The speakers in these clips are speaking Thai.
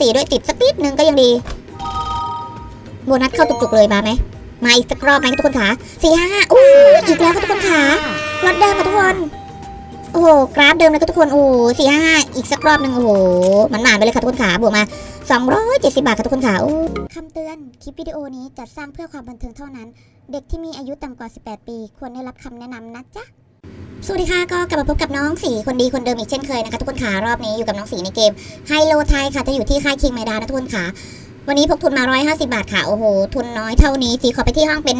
สี่ด้วยติดสักนิดนึงก็ยังดีโบนัสเข้าจุกๆเลยมาไหมมาอีกสักรอบไหมทุกคนขาสี่ห้าห้าอู้อีกแล้วค่ะทุกคนขารถเดิมค่ะทุกคน โอ้โหกราฟเดิมเลยค่ะทุกคนโอ้สี่ห้าห้าอีกสักรอบหนึ่งโอ้โหมันหมานไปเลยค่ะทุกคนขาบวกมา 270 บาทค่ะทุกคนขาโอ้คำเตือนคลิปวิดีโอนี้จัดสร้างเพื่อความบันเทิงเท่านั้น เด็กที่มีอายุต่ำกว่า 18 ปี ควรได้รับคำแนะนำนะจ๊ะ สวัสดีค่ะก็กลับมาพบกับน้องสีคนดีคนเดิมอีกเช่นเคยนะคะทุกคนขารอบนี้อยู่กับน้องสีในเกมไฮโลไทยค่ะจะอยู่ที่ค่ายคิงไมดานะทุกคนขาวันนี้พกทุนมา 150 บาทค่ะ โอ้โห ทุนน้อยเท่านี้สีขอไปที่ห้องเป็น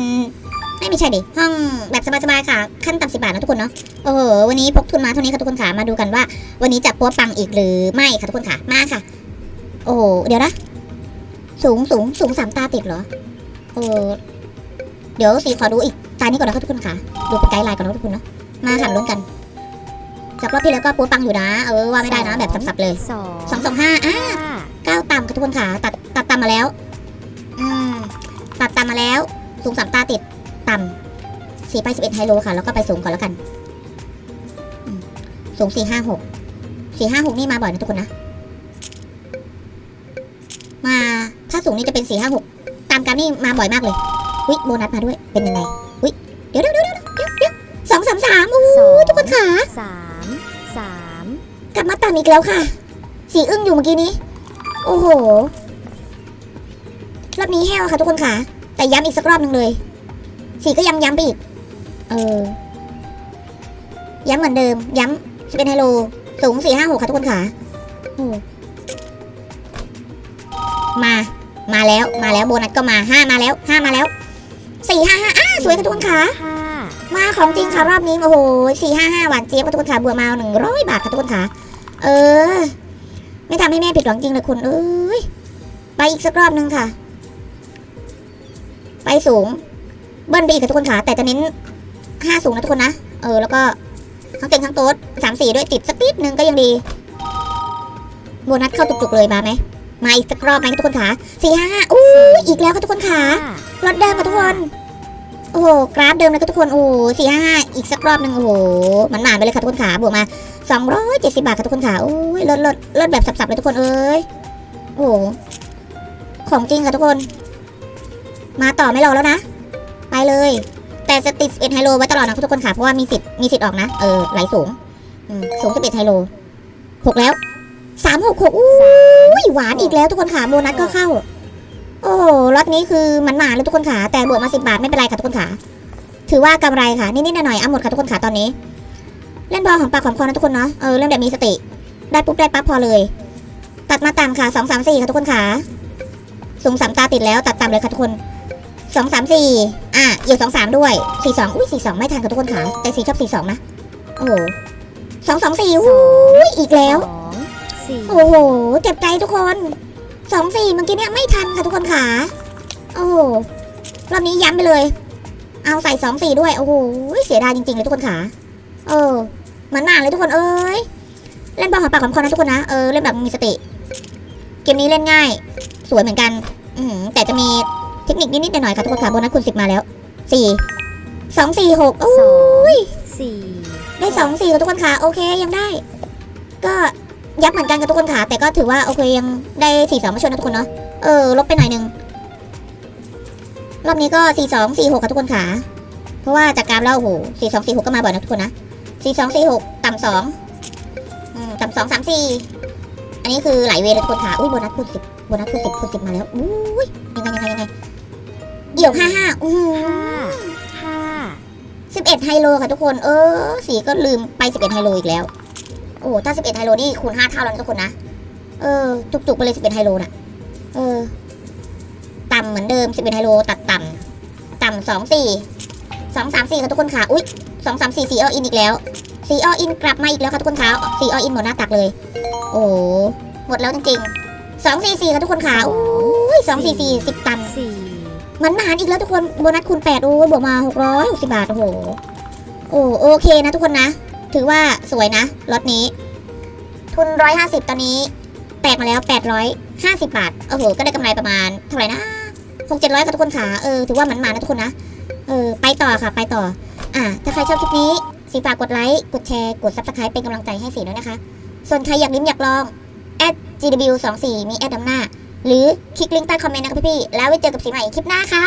ไม่ไม่ใช่ดิห้องแบบสบายๆค่ะ ขั้นต่ำสิบาทนะทุกคนเนาะโอ้โหวันนี้พกทุนมาเท่านี้ค่ะทุกคนขามาดูกันว่า วันนี้จะปัวปังอีกหรือไม่ค่ะทุกคนขามาค่ะ โอ้โหเดี๋ยวนะสูงสูงสูงสามตาติดเหรอเออเดี๋ยวสีขอดูอีกตานี้ก่อนนะคะทุกคนค่ะดูเป็นไกด์ไลน์ก่อนนะทุกคนเนาะ มาค่ะลุ้นกันจากรอบที่แล้วก็ปัวปังอยู่นะ เออว่าไม่ได้นะแบบสับๆเลยสองสองสองห้าอะห้าก้าวต่ำค่ะทุกคนค่ะตัดตัดต่ำมาแล้ว อืมตัดต่ำมาแล้ว สูงสามตาติดต่ำสี่ไปสิบเอ็ดไฮโลค่ะ แล้วก็ไปสูงก่อนแล้วกันอืมสูงสี่ห้าหกสี่ห้าหกนี่มาบ่อยนะทุกคนนะ มาถ้าสูงนี่จะเป็นสี่ห้าหกตามการนี่มาบ่อยมากเลยวิโบนัสมาด้วยเป็นยังไงวิเดี๋ยวเดี๋ยวเดี๋ยวเดี๋ยวเดี๋ยวเดี๋ยว สามสามกลับมาต่ำอีกแล้วค่ะ สีอึ้งอยู่เมื่อกี้นี้ โอ้โห รอบนี้แห้วค่ะทุกคนค่ะ แต่ย้ำอีกสักรอบหนึ่งเลย สีก็ย้ำย้ำไปอีก เออ ย้ำเหมือนเดิม ย้ำสเปนไฮโล สูงสี่ห้าหกค่ะทุกคนค่ะโอ้มา มาแล้ว มาแล้วโบนัสก็มาห้ามาแล้วห้ามาแล้วสี่ห้าห้าอ้าสวยค่ะทุกคนค่ะห้า มาของจริงค่ะรอบนี้โอ้โหสี่ห้าห้าหวานเจี๊ยบค่ะทุกคนค่ะบัวมาหนึ่งร้อยบาทค่ะทุกคนค่ะเออ ไม่ทำให้แม่ผิดหวังจริงเลยคุณเอ้ยไปอีกสักรอบนึงค่ะ ไปสูง เบิ้ลไปอีกค่ะทุกคนค่ะแต่จะเน้นห้าสูงนะทุกคนนะเออแล้วก็ทั้งเต็งทั้งโต๊ดสามสี่ด้วยติดสักนิดนึงก็ยังดีโบนัสเข้าจุกๆเลยมาไหมมาอีกสักรอบไหมทุกคนค่ะสี่ห้าห้าอู้อีกแล้วค่ะทุกคนค่ะห้ารถเดิมค่ะทุกคน โอ้โหกราฟเดิมเลยทุกคนโอ้สี่ห้าห้าอีกสักรอบหนึ่งโอ้โหมันหมานไปเลยค่ะทุกคนขาบวกมาสองร้อยเจ็ดสิบาทค่ะทุกคนขาโอ้ยลดลดลดแบบสับๆเลยทุกคนเอ้ยโอ้โหของจริงค่ะทุกคน มาต่อไม่รอแล้วนะ ไปเลย แต่จะติดเอ็นไฮโลไว้ตลอดนะทุกคนค่ะเพราะว่ามีสิทธิ์มีสิทธิ์ออกนะเออไหลสูงสูงสิบเอ็ดไฮโลหกแล้วสามหกหกอู้ยหวานอีกแล้วทุกคนขาโบนัสก็เข้า โอ้โหล็อตนี้คือมันหมาเลยทุกคนขาแต่บวกมาสิบาทไม่เป็นไรค่ะทุกคนขาถือว่ากำไรค่ะนิดๆหน่อยๆเอาหมดค่ะทุกคนขาตอนนี้ เล่นบอลของปากของคอนะทุกคนเนาะเออเล่นแบบมีสติ ได้ปุ๊บได้ปั๊บพอเลย ตัดมาต่ำค่ะสองสามสี่ค่ะทุกคนขาสูงสามตาติดแล้วตัดต่ำเลยค่ะทุกคนสองสามสี่อะเอียวสองสามด้วยสี่สองอุ้ยสี่สองไม่ทันค่ะทุกคนขาแต่สี่ชอบสี่สองนะโอ้โหสองสองสี่สองอุ้ยอีกแล้วสองสี่โอ้โหเจ็บใจทุกคน สองสี่เมื่อกี้เนี่ยไม่ทันค่ะทุกคนขาโอ้โห รอบนี้ย้ำไปเลย เอาใส่สองสี่ด้วย โอ้โห เสียดายจริงๆเลยทุกคนขาเออเหมือนหนาเลยทุกคนเอ้ย เล่นบอลหอมปากหอมคอนะทุกคนนะ เออ เล่นแบบมีสติ เกมนี้เล่นง่าย สวยเหมือนกัน อือหือแต่จะมีเทคนิคนิดๆหน่อยๆค่ะทุกคนขาโบนัสคูณสิบมาแล้วสี่สองสี่หกโอ้สองยสี่ได้สองสี่กับทุกคนขาโอเคยังได้ ก็ ยับเหมือนกันกับทุกคนขาแต่ก็ถือว่าโอเคยังได้สี่สองมาชนนะทุกคนเนาะเออลบไปหน่อยหนึงรอบนี้ก็สี่สองสี่หกค่ะทุกคนขาเพราะว่าจากกราฟแล้วโอ้โหสี่สองสี่หกก็มาบ่อยนะทุกคนนะสี่สองสี่หกต่ำสองอืมต่ำสองสามสี่อันนี้คือไหลเวรเลยทุกคนขาอุ้ยโบนัสคูณสิบโบนัสคูณสิบคูณสิบมาแล้วอุ้ยยังไงยังไงยังไงเดี่ยวห้าห้าอือห้าห้าสิบเอ็ดไฮโลค่ะทุกคน เออสีก็ลืมไปสิบเอ็ดไฮโลอีกแล้ว โอ้ถ้าสิบเอ็ดไฮโลนี่คูณห้าเท่าแล้วนะทุกคนนะ เออ จุกๆไปเลยสิบเอ็ดไฮโลน่ะ เออ ต่ำเหมือนเดิมสิบเอ็ดไฮโลตัดต่ำ ต่ำสองสี่สองสามสี่ค่ะทุกคนค่ะ อุ๊ยสองสามสี่สี่ออินอีกแล้วสี่ออินกลับมาอีกแล้วค่ะทุกคนค่ะสี่ออินหมดหน้าตักเลย โอ้โหหมดแล้วจริงๆสองสี่สี่ค่ะทุกคนค่ะอุ้ยสองสี่สี่สิบต่ำสี่มันหมานอีกแล้วทุกคนโบนัสคูณแปดโอ้ยบวกมาหกร้อยหกสิบาทโอ้โหโอ้โอเคนะทุกคนนะ ถือว่าสวยนะล็อตนี้ ทุนร้อยห้าสิบตอนนี้แตกมาแล้วแปดร้อยห้าสิบาท โอ้โห ก็ได้กำไรประมาณเท่าไหร่นะหกเจ็ดร้อยกับทุกคนขาเออ ถือว่ามันหมานนะทุกคนนะ เออ ไปต่อค่ะ ไปต่อ อะถ้าใครชอบคลิปนี้ สีฝากกดไลค์ กดแชร์ กดซับสไครป์เป็นกำลังใจให้สีด้วยนะคะ ส่วนใครอยากลิ้มอยากลอง gw 2 4 มีแอดนำหน้า หรือคลิกลิงก์ใต้คอมเมนต์นะครับพี่ๆ แล้วไว้เจอกับสีใหม่คลิปหน้าค่ะ